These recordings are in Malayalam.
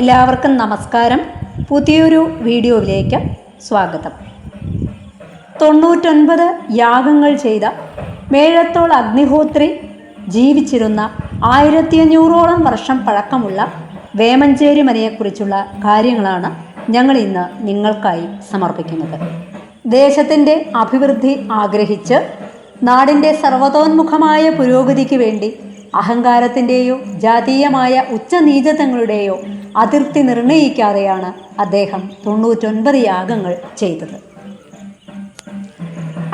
എല്ലാവർക്കും നമസ്കാരം. പുതിയൊരു വീഡിയോയിലേക്ക് സ്വാഗതം. തൊണ്ണൂറ്റൊൻപത് യാഗങ്ങൾ ചെയ്ത മേഴത്തോൾ അഗ്നിഹോത്രി ജീവിച്ചിരുന്ന ആയിരത്തി അഞ്ഞൂറോളം വർഷം പഴക്കമുള്ള വേമഞ്ചേരി മനയെക്കുറിച്ചുള്ള കാര്യങ്ങളാണ് ഞങ്ങൾ ഇന്ന് നിങ്ങൾക്കായി സമർപ്പിക്കുന്നത്. ദേശത്തിന്റെ അഭിവൃദ്ധി ആഗ്രഹിച്ച് നാടിന്റെ സർവതോന്മുഖമായ പുരോഗതിക്ക് വേണ്ടി അഹങ്കാരത്തിന്റെയോ ജാതീയമായ ഉച്ചനീചത്വങ്ങളുടെയോ അതിർത്തി നിർണയിക്കാതെയാണ് അദ്ദേഹം തൊണ്ണൂറ്റൊൻപത് യാഗങ്ങൾ ചെയ്തത്.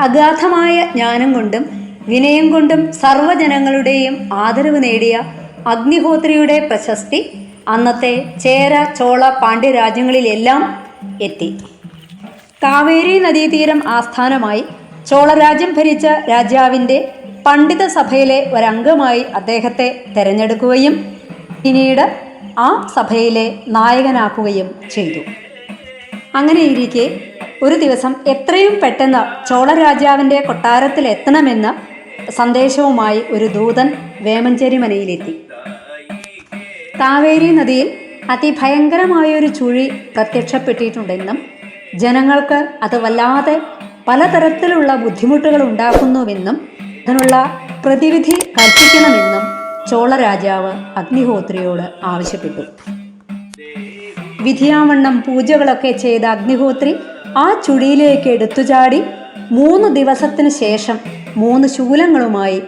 അഗാധമായ ജ്ഞാനം കൊണ്ടും വിനയം കൊണ്ടും സർവജനങ്ങളുടെയും ആദരവ് നേടിയ അഗ്നിഹോത്രിയുടെ പ്രശസ്തി അന്നത്തെ ചേര ചോള പാണ്ഡ്യ രാജ്യങ്ങളിലെല്ലാം എത്തി. കാവേരി നദീതീരം ആസ്ഥാനമായി ചോളരാജ്യം ഭരിച്ച രാജാവിന്റെ പണ്ഡിത സഭയിലെ ഒരംഗമായി അദ്ദേഹത്തെ തെരഞ്ഞെടുക്കുകയും പിന്നീട് ആ സഭയിലെ നായകനാക്കുകയും ചെയ്തു. അങ്ങനെയിരിക്കെ ഒരു ദിവസം എത്രയും പെട്ടെന്ന് ചോളരാജാവിന്റെ കൊട്ടാരത്തിൽ എത്തണമെന്ന് സന്ദേശവുമായി ഒരു ദൂതൻ വേമഞ്ചേരി മനയിലെത്തി കാവേരി നദിയിൽ അതിഭയങ്കരമായൊരു ചുഴി പ്രത്യക്ഷപ്പെട്ടിട്ടുണ്ടെന്നും ജനങ്ങൾക്ക് അത് വല്ലാതെ പലതരത്തിലുള്ള ബുദ്ധിമുട്ടുകൾ ഉണ്ടാക്കുന്നുവെന്നും അതിനുള്ള പ്രതിവിധി കൽപ്പിക്കണമെന്നും ചോള രാജാവ് അഗ്നിഹോത്രിയോട് ആവശ്യപ്പെട്ടു. വിധിയാവണ്ണം പൂജകളൊക്കെ ചെയ്ത അഗ്നിഹോത്രി ആ ചുഴിയിലേക്ക് എടുത്തുചാടി മൂന്ന് ദിവസത്തിന് ശേഷം മൂന്ന് ശൂലങ്ങളുമായി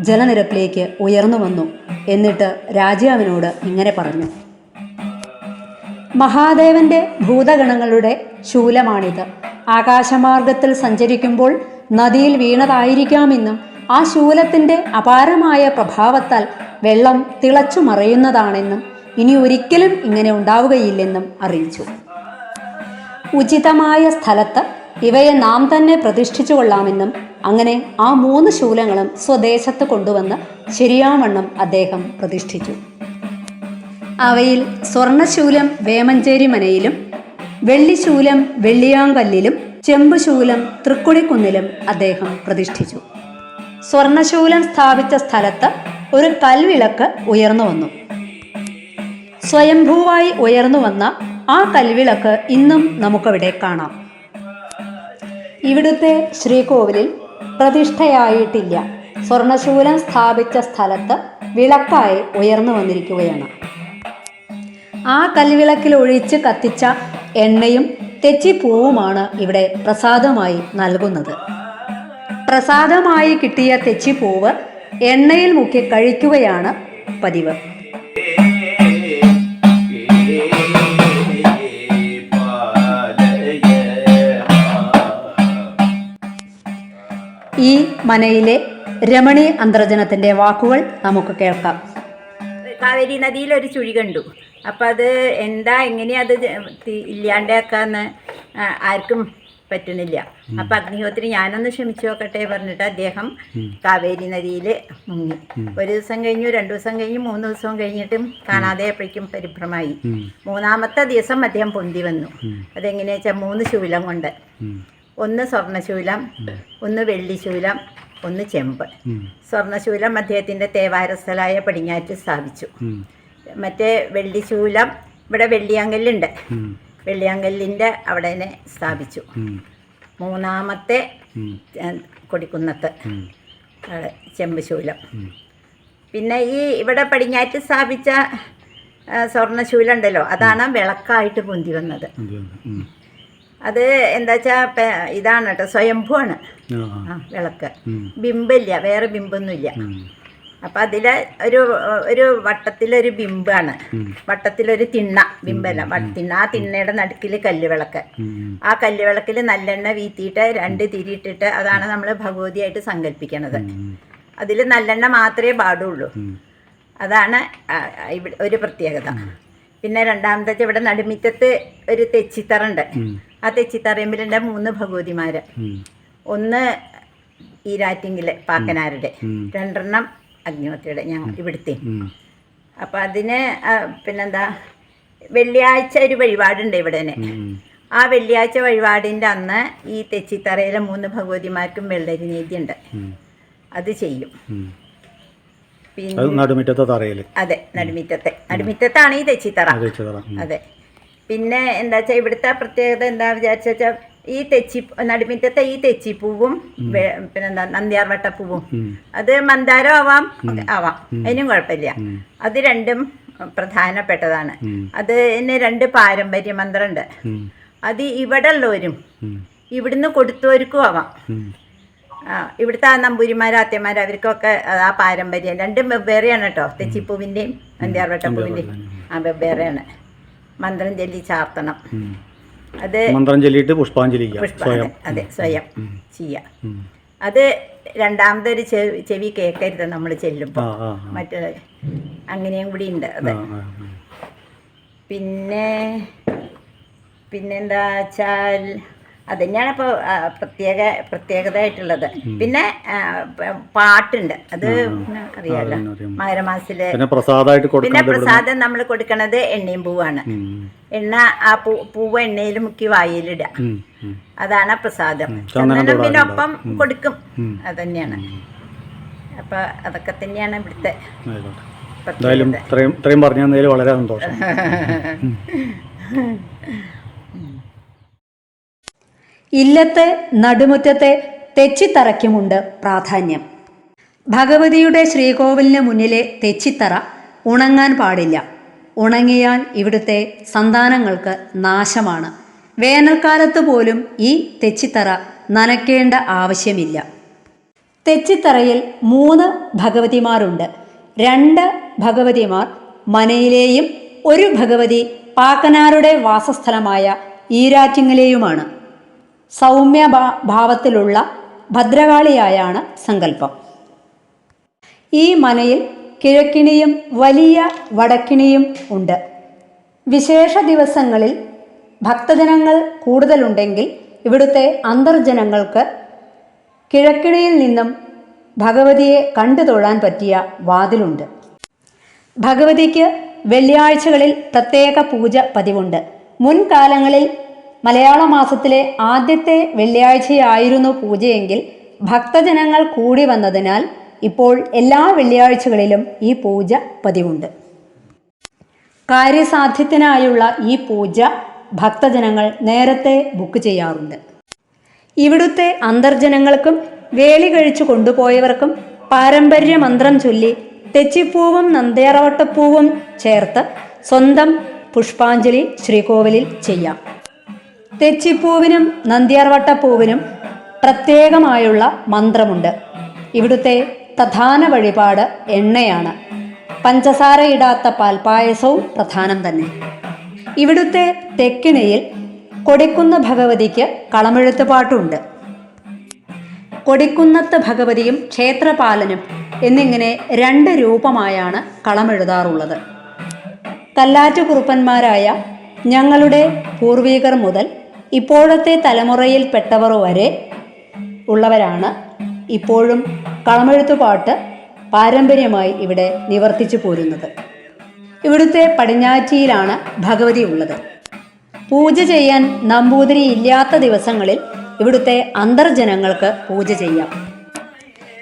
ജലനിരപ്പിലേക്ക് ഉയർന്നു വന്നു എന്നിട്ട് രാജാവിനോട് ഇങ്ങനെ പറഞ്ഞു. മഹാദേവന്റെ ഭൂതഗണങ്ങളുടെ ശൂലമാണിത്. ആകാശമാർഗത്തിൽ സഞ്ചരിക്കുമ്പോൾ നദിയിൽ വീണതായിരിക്കാമെന്നും ആ ശൂലത്തിന്റെ അപാരമായ പ്രഭാവത്താൽ വെള്ളം തിളച്ചു മറയുന്നതാണെന്നും ഇനി ഒരിക്കലും ഇങ്ങനെ ഉണ്ടാവുകയില്ലെന്നും അറിയിച്ചു. ഉചിതമായ സ്ഥലത്ത് ഇവയെ നാം തന്നെ പ്രതിഷ്ഠിച്ചു കൊള്ളാമെന്നും അങ്ങനെ ആ മൂന്ന് ശൂലങ്ങളും സ്വദേശത്ത് കൊണ്ടുവന്ന് ശരിയാവണ്ണം അദ്ദേഹം പ്രതിഷ്ഠിച്ചു. അവയിൽ സ്വർണശൂലം വേമഞ്ചേരി മനയിലും വെള്ളിശൂലം വെള്ളിയാങ്കല്ലിലും ചെമ്പുശൂലം തൃക്കുടിക്കുന്നിലും അദ്ദേഹം പ്രതിഷ്ഠിച്ചു. സ്വർണശൂലം സ്ഥാപിച്ച സ്ഥലത്ത് ഒരു കൽവിളക്ക് ഉയർന്നു വന്നു. സ്വയംഭൂവായി ഉയർന്നു വന്ന ആ കൽവിളക്ക് ഇന്നും നമുക്കവിടെ കാണാം. ഇവിടുത്തെ ശ്രീകോവിലിൽ പ്രതിഷ്ഠയായിട്ടില്ല. സ്വർണശൂലം സ്ഥാപിച്ച സ്ഥലത്ത് വിളക്കായി ഉയർന്നു വന്നിരിക്കുകയാണ്. ആ കൽവിളക്കിൽ ഒഴിച്ച് കത്തിച്ച എണ്ണയും തെച്ചിപ്പൂവുമാണ് ഇവിടെ പ്രസാദമായി നൽകുന്നത്. പ്രസാദമായി കിട്ടിയ തെച്ചിപ്പൂവ് എണ്ണയിൽ മുക്കി കഴിക്കുകയാണ് പതിവ്. ഈ മനയിലെ രമണി അന്തർജനത്തിന്റെ വാക്കുകൾ നമുക്ക് കേൾക്കാം. കാവേരി നദിയിൽ ഒരു ചുഴി കണ്ടു. അപ്പം അത് എന്താ എങ്ങനെയാ അത് ഇല്ലാണ്ടാക്കാന്ന് ആർക്കും പറ്റണില്ല അപ്പം അഗ്നിഹോത്രി ഞാനൊന്ന് ക്ഷമിച്ചു നോക്കട്ടെ പറഞ്ഞിട്ട് അദ്ദേഹം കാവേരി നദിയിൽ മുങ്ങി. ഒരു ദിവസം കഴിഞ്ഞു രണ്ടു ദിവസം കഴിഞ്ഞു മൂന്ന് ദിവസം കഴിഞ്ഞിട്ടും കാണാതെ അപ്പോഴേക്കും പരിഭ്രമായി മൂന്നാമത്തെ ദിവസം അദ്ദേഹം പൊന്തി വന്നു. അതെങ്ങനെയാ വെച്ചാൽ മൂന്ന് ശൂലം കൊണ്ട്. ഒന്ന് സ്വർണശൂലം ഒന്ന് വെള്ളിശൂലം ഒന്ന് ചെമ്പ്. സ്വർണശൂലം അദ്ദേഹത്തിന്റെ തേവാരസ്ഥലായ പടിഞ്ഞാറ്റ് സ്ഥാപിച്ചു. മറ്റേ വെള്ളിശൂലം ഇവിടെ വെള്ളിയാങ്കല്ലുണ്ട്. വെള്ളിയാങ്കല്ലിന്റെ അവിടെ സ്ഥാപിച്ചു. മൂന്നാമത്തെ കൊടിക്കുന്നത്ത്. അവിടെ ചെമ്പുശൂലം. പിന്നെ ഈ ഇവിടെ പടിഞ്ഞാറ്റ് സ്ഥാപിച്ച സ്വർണശൂലം ഉണ്ടല്ലോ അതാണ് വിളക്കായിട്ട് പൊന്തി വന്നത്. അത് എന്താ വെച്ചാൽ ഇതാണ് കേട്ടോ സ്വയംഭൂ ആണ് വിളക്ക്. ബിംബില്ല വേറെ ബിംബൊന്നുമില്ല അപ്പം അതിലെ ഒരു ഒരു വട്ടത്തിലൊരു ബിംബാണ് വട്ടത്തിലൊരു തിണ്ണ ബിംബല്ല തിണ്ണ ആ തിണ്ണയുടെ നടുക്കിൽ കല്ലുവിളക്ക്. ആ കല്ലുവിളക്കിൽ നല്ലെണ്ണ വീത്തിയിട്ട് രണ്ട് തിരിയിട്ടിട്ട് അതാണ് നമ്മൾ ഭഗവതിയായിട്ട് സങ്കല്പിക്കണത്. അതിൽ നല്ലെണ്ണ മാത്രമേ പാടുള്ളൂ. അതാണ് ഇവിടെ ഒരു പ്രത്യേകത. പിന്നെ രണ്ടാമത്തെ ഇവിടെ നടുമിറ്റത്ത് ഒരു തെച്ചിത്തറുണ്ട്. ആ തെച്ചിത്തറയുമ്പിലുണ്ട് മൂന്ന് ഭഗവതിമാര്. ഒന്ന് ഈരാറ്റിങ്കിലെ പാക്കനാരുടെ. രണ്ടെണ്ണം അഗ്നിഹോത്രിയുടെ ഞങ്ങൾ ഇവിടുത്തെ. അപ്പം അതിന് പിന്നെന്താ വെള്ളിയാഴ്ച ഒരു വഴിപാടുണ്ട് ഇവിടെ തന്നെ. ആ വെള്ളിയാഴ്ച വഴിപാടിന്റെ അന്ന് ഈ തെച്ചിത്തറയിലെ മൂന്ന് ഭഗവതിമാർക്കും വെള്ളരി നീതിയുണ്ട് അത് ചെയ്യും. പിന്നെ അത് നടുമുറ്റത്തെ തറയിൽ അതെ നടുമിറ്റത്തെ. നടുമിറ്റത്താണ് ഈ തെച്ചിത്തറ. അതെ. പിന്നെ എന്താ വെച്ചാൽ ഇവിടുത്തെ പ്രത്യേകത എന്താ വിചാരിച്ച വെച്ചാൽ ഈ തെച്ചി നടുമിറ്റത്തെ ഈ തെച്ചിപ്പൂവും പിന്നെന്താ നന്ദിയാർ വട്ടപ്പൂവും. ഉം. അത് മന്ദാരം ആവാം ആവാം. അതിനും കുഴപ്പമില്ല. അത് രണ്ടും പ്രധാനപ്പെട്ടതാണ്. അത് തന്നെ രണ്ട് പാരമ്പര്യ മന്ത്രമുണ്ട്. അത് ഇവിടെ ഉള്ളവരും. ഇവിടുന്ന് കൊടുത്തവർക്കും ആവാം. ഇവിടുത്തെ ആ നമ്പൂരിമാർ ആത്യമാർ അവർക്കൊക്കെ ആ പാരമ്പര്യം രണ്ടും വെവ്വേറെയാണ് കേട്ടോ. തെച്ചിപ്പൂവിന്റെയും നന്ദ്യാർവട്ടപ്പൂവിന്റെയും ആ വെവ്വേറെയാണ്. മന്ത്രം ചൊല്ലി ചാർത്തണം. അത് മന്ത്രം ചൊല്ലിയിട്ട് പുഷ്പാഞ്ജലി സ്വയം. അതെ, സ്വയം ചെയ്യാം. അത് രണ്ടാമതൊരു ചെവി കേക്കരുത് കേൾക്കരുത് നമ്മൾ ചെല്ലുമ്പോൾ മറ്റേ അങ്ങനെയും കൂടി ഉണ്ട് അതെ. പിന്നെ പിന്നെന്താ വെച്ചാൽ അതന്നെയാണ് ഇപ്പോൾ പ്രത്യേക പ്രത്യേകതയായിട്ടുള്ളത്. പിന്നെ പാട്ടുണ്ട്. അത് അറിയാലോ. മകരമാസിൽ. മകരമാസത്തിൽ പിന്നെ പ്രസാദം നമ്മൾ കൊടുക്കണത് എണ്ണയും പൂവാണ്. എണ്ണ ആ പൂ പൂവ് എണ്ണയിൽ മുക്കി വായിലിടുക. അതാണ് പ്രസാദം. ചന്ദനം പിന്നെ ഒപ്പം കൊടുക്കും. അതന്നെയാണ്. അപ്പൊ അതൊക്കെ തന്നെയാണ് ഇവിടുത്തെ എന്തായാലും ഇത്രയും ഇത്രയും പറഞ്ഞു തന്നതിൽ വളരെ സന്തോഷം. ഇല്ലത്തെ നടുമുറ്റത്തെ തെച്ചിത്തറയ്ക്കുമുണ്ട് പ്രാധാന്യം. ഭഗവതിയുടെ ശ്രീകോവിലിന് മുന്നിലെ തെച്ചിത്തറ ഉണങ്ങാൻ പാടില്ല. ഉണങ്ങിയാൽ ഇവിടുത്തെ സന്താനങ്ങൾക്ക് നാശമാണ്. വേനൽക്കാലത്ത് പോലും ഈ തെച്ചിത്തറ നനയ്ക്കേണ്ട ആവശ്യമില്ല. തെച്ചിത്തറയിൽ മൂന്ന് ഭഗവതിമാരുണ്ട്. രണ്ട് ഭഗവതിമാർ മനയിലെയും ഒരു ഭഗവതി പാക്കനാരുടെ വാസസ്ഥലമായ ഈരാറ്റിങ്ങലെയുമാണ്. സൗമ്യ ഭാവത്തിലുള്ള ഭദ്രകാളിയായാണ് സങ്കല്പം. ഈ മനയിൽ കിഴക്കിണിയും വലിയ വടക്കിണിയും ഉണ്ട്. വിശേഷ ദിവസങ്ങളിൽ ഭക്തജനങ്ങൾ കൂടുതലുണ്ടെങ്കിൽ ഇവിടുത്തെ അന്തർജനങ്ങൾക്ക് കിഴക്കിണിയിൽ നിന്നും ഭഗവതിയെ കണ്ടു തൊഴാൻ പറ്റിയ വാതിലുണ്ട്. ഭഗവതിക്ക് വെള്ളിയാഴ്ചകളിൽ പ്രത്യേക പൂജ പതിവുണ്ട്. മുൻകാലങ്ങളിൽ മലയാള മാസത്തിലെ ആദ്യത്തെ വെള്ളിയാഴ്ചയായിരുന്നു പൂജയെങ്കിൽ ഭക്തജനങ്ങൾ കൂടി വന്നതിനാൽ ഇപ്പോൾ എല്ലാ വെള്ളിയാഴ്ചകളിലും ഈ പൂജ പതിവുണ്ട്. കാര്യസാധ്യത്തിനായുള്ള ഈ പൂജ ഭക്തജനങ്ങൾ നേരത്തെ ബുക്ക് ചെയ്യാറുണ്ട്. ഇവിടുത്തെ അന്തർജനങ്ങൾക്കും വേളി കഴിച്ചു കൊണ്ടുപോയവർക്കും പാരമ്പര്യ മന്ത്രം ചൊല്ലി തെച്ചിപ്പൂവും നന്ദേറവട്ടപ്പൂവും ചേർത്ത് സ്വന്തം പുഷ്പാഞ്ജലി ശ്രീകോവിലിൽ ചെയ്യാം. തെച്ചിപ്പൂവിനും നന്ദ്യാർവട്ടപ്പൂവിനും പ്രത്യേകമായുള്ള മന്ത്രമുണ്ട്. ഇവിടുത്തെ പ്രധാന വഴിപാട് എണ്ണയാണ്. പഞ്ചസാര ഇടാത്ത പാൽപ്പായസവും പ്രധാനം തന്നെ. ഇവിടുത്തെ തെക്കിണയിൽ കൊടിക്കുന്ന ഭഗവതിക്ക് കളമെഴുത്ത് പാട്ടുണ്ട് കൊടിക്കുന്നത്ത് ഭഗവതിയും ക്ഷേത്രപാലനും എന്നിങ്ങനെ രണ്ട് രൂപമായാണ് കളമെഴുതാറുള്ളത്. കല്ലാറ്റുകുറുപ്പന്മാരായ ഞങ്ങളുടെ പൂർവീകർ മുതൽ ഇപ്പോഴത്തെ തലമുറയിൽപ്പെട്ടവർ വരെ ഉള്ളവരാണ്. ഇപ്പോഴും കളമെഴുത്തുപാട്ട് പാരമ്പര്യമായി ഇവിടെ നിവർത്തിച്ചു പോരുന്നത്. ഇവിടുത്തെ പടിഞ്ഞാറ്റിയിലാണ് ഭഗവതി ഉള്ളത്. പൂജ ചെയ്യാൻ നമ്പൂതിരി ഇല്ലാത്ത ദിവസങ്ങളിൽ ഇവിടുത്തെ അന്തർജനങ്ങൾക്ക് പൂജ ചെയ്യാം.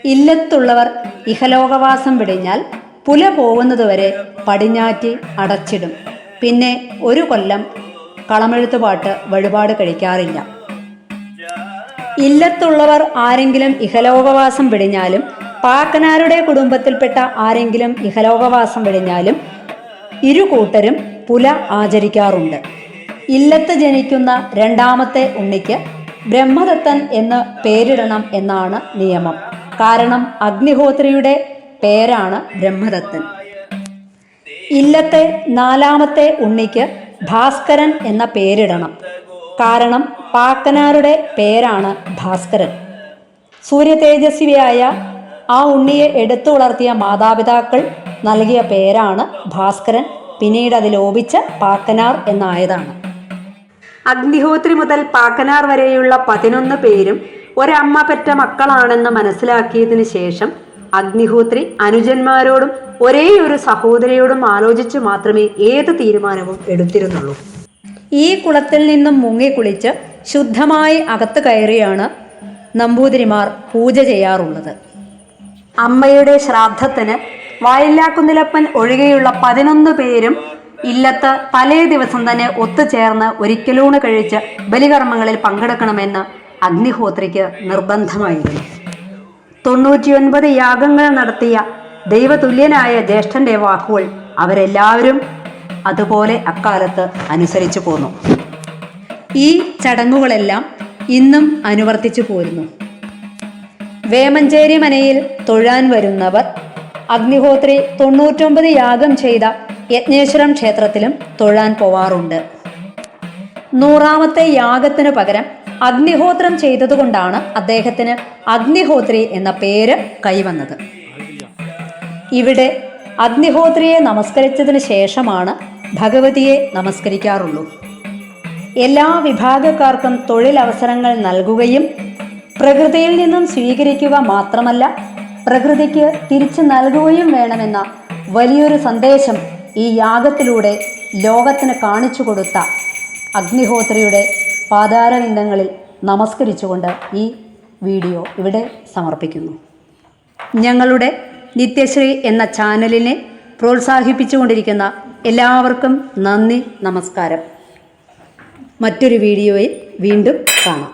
ഇല്ലത്തുള്ളവർ ഇഹലോകവാസം വിടിഞ്ഞാൽ പുല പോകുന്നതുവരെ പടിഞ്ഞാറ്റി അടച്ചിടും. പിന്നെ ഒരു കൊല്ലം കളമെഴുത്തുപാട്ട് വഴിപാട് കഴിക്കാറില്ല. ഇല്ലത്തുള്ളവർ ആരെങ്കിലും ഇഹലോകവാസം വെടിഞ്ഞാലും പാക്കനാരുടെ കുടുംബത്തിൽപ്പെട്ട ആരെങ്കിലും ഇഹലോകവാസം വെടിഞ്ഞാലും ഇരു കൂട്ടരും പുല ആചരിക്കാറുണ്ട്. ഇല്ലത്ത് ജനിക്കുന്ന രണ്ടാമത്തെ ഉണ്ണിക്ക് ബ്രഹ്മദത്തൻ എന്ന് പേരിടണം എന്നാണ് നിയമം. കാരണം അഗ്നിഹോത്രിയുടെ പേരാണ് ബ്രഹ്മദത്തൻ. ഇല്ലത്തെ നാലാമത്തെ ഉണ്ണിക്ക് ഭാസ്കരൻ എന്ന പേരിടണം. കാരണം പാക്കനാരുടെ പേരാണ് ഭാസ്കരൻ. സൂര്യതേജസ്വിയായ ആ ഉണ്ണിയെ എടുത്തു വളർത്തിയ മാതാപിതാക്കൾ നൽകിയ പേരാണ് ഭാസ്കരൻ. പിന്നീട് അത് ലോപിച്ച് പാക്കനാർ എന്നായതാണ്. അഗ്നിഹോത്രി മുതൽ പാക്കനാർ വരെയുള്ള പതിനൊന്ന് പേരും ഒരമ്മ പെറ്റ മക്കളാണെന്ന് മനസ്സിലാക്കിയതിനു ശേഷം അഗ്നിഹോത്രി അനുജന്മാരോടും ഒരേ ഒരു സഹോദരിയോടും ആലോചിച്ച് മാത്രമേ ഏത് തീരുമാനവും എടുത്തിരുന്നുള്ളൂ. ഈ കുളത്തിൽ നിന്നും മുങ്ങിക്കുളിച്ച് ശുദ്ധമായി അകത്ത് കയറിയാണ് നമ്പൂതിരിമാർ പൂജ ചെയ്യാറുള്ളത്. അമ്മയുടെ ശ്രാദ്ധത്തിന് വായില്ലാക്കുന്നിലപ്പൻ ഒഴികെയുള്ള പതിനൊന്ന് പേരും ഇല്ലത്ത് തലേ ദിവസം തന്നെ ഒത്തുചേർന്ന് ഒരിക്കലൂണ് കഴിച്ച് ബലികർമ്മങ്ങളിൽ പങ്കെടുക്കണമെന്ന് അഗ്നിഹോത്രിക്ക് നിർബന്ധമായിരുന്നു. തൊണ്ണൂറ്റിയൊൻപത് യാഗങ്ങൾ നടത്തിയ ദൈവതുല്യനായ ജ്യേഷ്ഠന്റെ വാക്കുകൾ അവരെല്ലാവരും അതുപോലെ അക്കാലത്ത് അനുസരിച്ചു പോന്നു. ഈ ചടങ്ങുകളെല്ലാം ഇന്നും അനുവർത്തിച്ചു പോരുന്നു. വേമഞ്ചേരി മനയിൽ തൊഴാൻ വരുന്നവർ അഗ്നിഹോത്രി തൊണ്ണൂറ്റൊമ്പത് യാഗം ചെയ്ത യജ്ഞേശ്വരം ക്ഷേത്രത്തിലും തൊഴാൻ പോവാറുണ്ട്. നൂറാമത്തെ യാഗത്തിനു പകരം അഗ്നിഹോത്രം ചെയ്തതുകൊണ്ടാണ് അദ്ദേഹത്തിന് അഗ്നിഹോത്രി എന്ന പേര് കൈവന്നത്. ഇവിടെ അഗ്നിഹോത്രിയെ നമസ്കരിച്ചതിന് ശേഷമാണ് ഭഗവതിയെ നമസ്കരിക്കാറുള്ളൂ. എല്ലാ വിഭാഗക്കാർക്കും തൊഴിലവസരങ്ങൾ നൽകുകയും പ്രകൃതിയിൽ നിന്നും സ്വീകരിക്കുക മാത്രമല്ല പ്രകൃതിക്ക് തിരിച്ചു നൽകുകയും വേണമെന്ന വലിയൊരു സന്ദേശം ഈ യാഗത്തിലൂടെ ലോകത്തിന് കാണിച്ചു കൊടുത്ത അഗ്നിഹോത്രിയുടെ പാതാരവിന്ദങ്ങളിൽ നമസ്കരിച്ചുകൊണ്ട് ഈ വീഡിയോ ഇവിടെ സമർപ്പിക്കുന്നു. ഞങ്ങളുടെ നിത്യശ്രീ എന്ന ചാനലിനെ പ്രോത്സാഹിപ്പിച്ചുകൊണ്ടിരിക്കുന്ന എല്ലാവർക്കും നന്ദി നമസ്കാരം. മറ്റൊരു വീഡിയോയിൽ വീണ്ടും കാണാം.